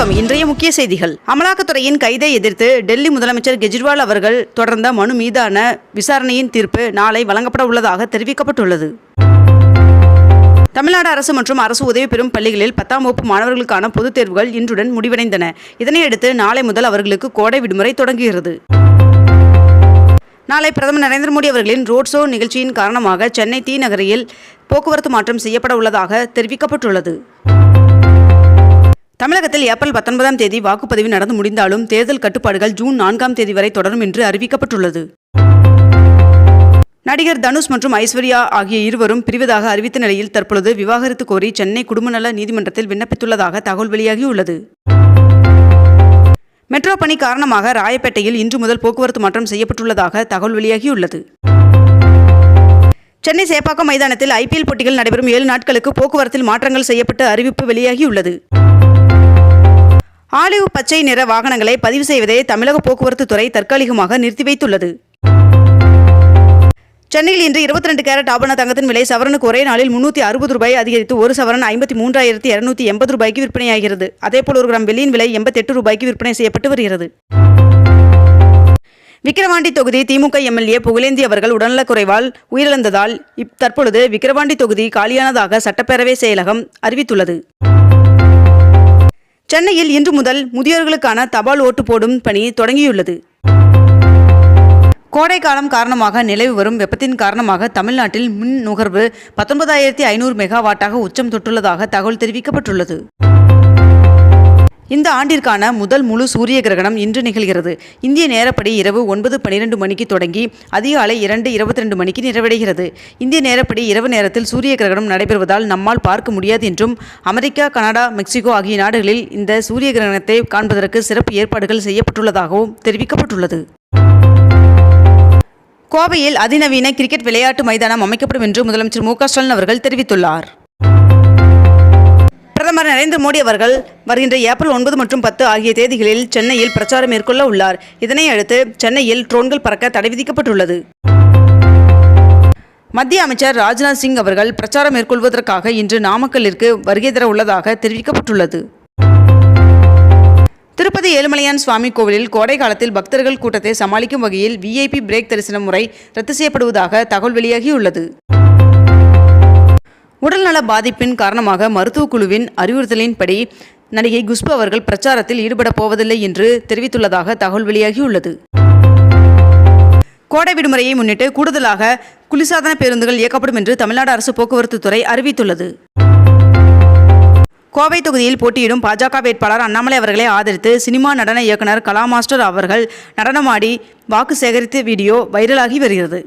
வணக்கம். இன்றைய முக்கிய செய்திகள். அமலாக்கத்துறையின் கைதை எதிர்த்து டெல்லி முதலமைச்சர் கெஜ்ரிவால் அவர்கள் தொடர்ந்த மனு மீதான விசாரணையின் தீர்ப்பு நாளை வழங்கப்பட உள்ளதாக தெரிவிக்கப்பட்டுள்ளது. தமிழ்நாடு அரசு மற்றும் அரசு உதவி பெறும் பள்ளிகளில் பத்தாம் வகுப்பு மாணவர்களுக்கான பொதுத் தேர்வுகள் இன்றுடன் முடிவடைந்தன. இதனையடுத்து நாளை முதல் அவர்களுக்கு கோடை விடுமுறை தொடங்குகிறது. நாளை பிரதமர் நரேந்திர மோடி அவர்களின் ரோட் ஷோ நிகழ்ச்சியின் காரணமாக சென்னை தி நகரில் போக்குவரத்து மாற்றம் செய்யப்பட உள்ளதாக தெரிவிக்கப்பட்டுள்ளது. தமிழகத்தில் ஏப்ரல் பத்தொன்பதாம் தேதி வாக்குப்பதிவு நடந்து முடிந்தாலும் தேர்தல் கட்டுப்பாடுகள் ஜூன் நான்காம் தேதி வரை தொடரும் என்று அறிவிக்கப்பட்டுள்ளது. நடிகர் தனுஷ் மற்றும் ஐஸ்வர்யா ஆகிய இருவரும் பிரிவதாக அறிவித்த நிலையில் தற்பொழுது விவாகரத்து கோரி சென்னை குடும்பநல நீதிமன்றத்தில் விண்ணப்பித்துள்ளதாக தகவல் வெளியாகியுள்ளது. மெட்ரோ பணி காரணமாக ராயப்பேட்டையில் இன்று முதல் போக்குவரத்து மாற்றம் செய்யப்பட்டுள்ளதாக தகவல் வெளியாகியுள்ளது. சென்னை சேப்பாக்கம் மைதானத்தில் ஐபிஎல் போட்டிகள் நடைபெறும் ஏழு நாட்களுக்கு போக்குவரத்தில் மாற்றங்கள் செய்யப்பட்டு அறிவிப்பு வெளியாகியுள்ளது. ஆலிவ் பச்சை நிற வாகனங்களை பதிவு செய்வதை தமிழக போக்குவரத்து துறை தற்காலிகமாக நிறுத்தி வைத்துள்ளது. சென்னையில் இன்று இருபத்தி ரெண்டு கேரட் ஆபண தங்கத்தின் விலை சவரனுக்கு ஒரே நாளில் முன்னூற்றி அறுபது ரூபாய் அதிகரித்து ஒரு சவரன் ஐம்பத்தி மூன்றாயிரத்தி இருநூத்தி எண்பது ரூபாய்க்கு விற்பனையாகிறது. அதேபோல் ஒரு கிராம் வெள்ளியின் விலை எண்பத்தெட்டு ரூபாய்க்கு விற்பனை செய்யப்பட்டு வருகிறது. விக்கிரவாண்டி தொகுதி திமுக எம்எல்ஏ புகழேந்தி அவர்கள் உடல்நலக்குறைவால் உயிரிழந்ததால் இப் தற்பொழுது விக்கிரவாண்டி தொகுதி காலியானதாக சட்டப்பேரவை செயலகம் அறிவித்துள்ளது. சென்னையில் இன்று முதல் முதியோர்களுக்கான தபால் ஓட்டு போடும் பணி தொடங்கியுள்ளது. கோடை காலம் காரணமாக நிலவி வரும் வெப்பத்தின் காரணமாக தமிழ்நாட்டில் மின் நுகர்வு பத்தொன்பதாயிரத்தி ஐநூறு மெகாவாட்டாக உச்சம் தொட்டுள்ளதாக தகவல் தெரிவிக்கப்பட்டுள்ளது. இந்த ஆண்டிற்கான முதல் முழு சூரிய கிரகணம் இன்று நிகழ்கிறது. இந்திய நேரப்படி இரவு ஒன்பது பன்னிரெண்டு மணிக்கு தொடங்கி அதிகாலை இரண்டு இருபத்தி ரெண்டு மணிக்கு நிறைவடைகிறது. இந்திய நேரப்படி இரவு நேரத்தில் சூரிய கிரகணம் நடைபெறுவதால் நம்மால் பார்க்க முடியாது என்றும் அமெரிக்கா கனடா மெக்சிகோ ஆகிய நாடுகளில் இந்த சூரிய கிரகணத்தை காண்பதற்கு சிறப்பு ஏற்பாடுகள் செய்யப்பட்டுள்ளதாகவும் தெரிவிக்கப்பட்டுள்ளது. கோவையில் அதிநவீன கிரிக்கெட் விளையாட்டு மைதானம் அமைக்கப்படும் என்று முதலமைச்சர் மு க ஸ்டாலின் அவர்கள் தெரிவித்துள்ளார். பிரதமர் நரேந்திர மோடி அவர்கள் வருகின்ற ஏப்ரல் ஒன்பது மற்றும் பத்து ஆகிய தேதிகளில் சென்னையில் பிரச்சாரம் மேற்கொள்ள உள்ளார். இதனை அடுத்து சென்னையில் ட்ரோன்கள் பறக்க தடை விதிக்கப்பட்டுள்ளது. மத்திய அமைச்சர் ராஜ்நாத் சிங் அவர்கள் பிரச்சாரம் மேற்கொள்வதற்காக இன்று நாமக்கல்லிற்கு வருகை தர உள்ளதாக தெரிவிக்கப்பட்டுள்ளது. திருப்பதி ஏழுமலையான் சுவாமி கோவிலில் கோடை காலத்தில் பக்தர்கள் கூட்டத்தை சமாளிக்கும் வகையில் விஐபி பிரேக் தரிசன முறை ரத்து செய்யப்படுவதாக தகவல் வெளியாகியுள்ளது. உடல்நல பாதிப்பின் காரணமாக மருத்துவக் குழுவின் அறிவுறுத்தலின்படி நடிகை குஷ்பு அவர்கள் பிரச்சாரத்தில் ஈடுபடப் போவதில்லை என்று தெரிவித்துள்ளதாக தகவல் வெளியாகியுள்ளது. கோடை விடுமுறையை முன்னிட்டு கூடுதலாக குளிர்சாதன பேருந்துகள் இயக்கப்படும் என்று தமிழ்நாடு அரசு போக்குவரத்து துறை அறிவித்துள்ளது. கோவை தொகுதியில் போட்டியிடும் பாஜக வேட்பாளர் அண்ணாமலை அவர்களை ஆதரித்து சினிமா நடன இயக்குனர் கலா மாஸ்டர் அவர்கள் நடனமாடி வாக்கு சேகரித்த வீடியோ வைரலாகி வருகிறது.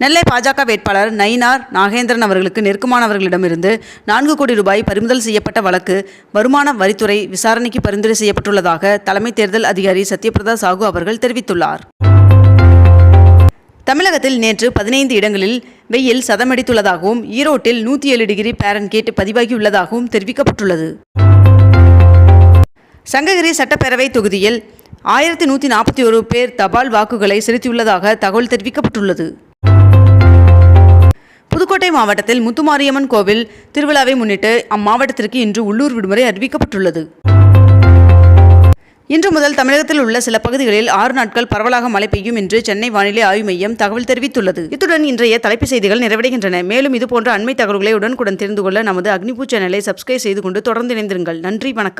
நெல்லை பாஜக வேட்பாளர் நயினார் நாகேந்திரன் அவர்களுக்கு நெருக்கமானவர்களிடமிருந்து நான்கு கோடி ரூபாய் பறிமுதல் செய்யப்பட்ட வழக்கு வருமான வரித்துறை விசாரணைக்கு பரிந்துரை செய்யப்பட்டுள்ளதாக தலைமை தேர்தல் அதிகாரி சத்யபிரதா சாகு அவர்கள் தெரிவித்துள்ளார். தமிழகத்தில் நேற்று பதினைந்து இடங்களில் வெயில் சதமடித்துள்ளதாகவும் ஈரோட்டில் நூற்றி ஏழு டிகிரி பேரன்கேட் பதிவாகியுள்ளதாகவும் தெரிவிக்கப்பட்டுள்ளது. சங்ககிரி சட்டப்பேரவை தொகுதியில் ஆயிரத்தி நூற்றி நாற்பத்தி ஒரு பேர் தபால் வாக்குகளை செலுத்தியுள்ளதாக தகவல் தெரிவிக்கப்பட்டுள்ளது. புதுக்கோட்டை மாவட்டத்தில் முத்துமாரியம்மன் கோவில் திருவிழாவை முன்னிட்டு அம்மாவட்டத்திற்கு இன்று உள்ளூர் விடுமுறை அறிவிக்கப்பட்டுள்ளது. இன்று முதல் தமிழகத்தில் உள்ள சில பகுதிகளில் ஆறு நாட்கள் பரவலாக மழை பெய்யும் என்று சென்னை வானிலை ஆய்வு மையம் தகவல் தெரிவித்துள்ளது. இத்துடன் இன்றைய தலைப்பு செய்திகள் நிறைவடைகின்றன. மேலும் இதுபோன்ற அண்மை தகவல்களை உடனுக்குடன் தெரிந்து கொள்ள நமது அக்னிபூ சேனலை சப்ஸ்கிரைப் செய்து கொண்டு தொடர்ந்து இணைந்திருங்கள். நன்றி வணக்கம்.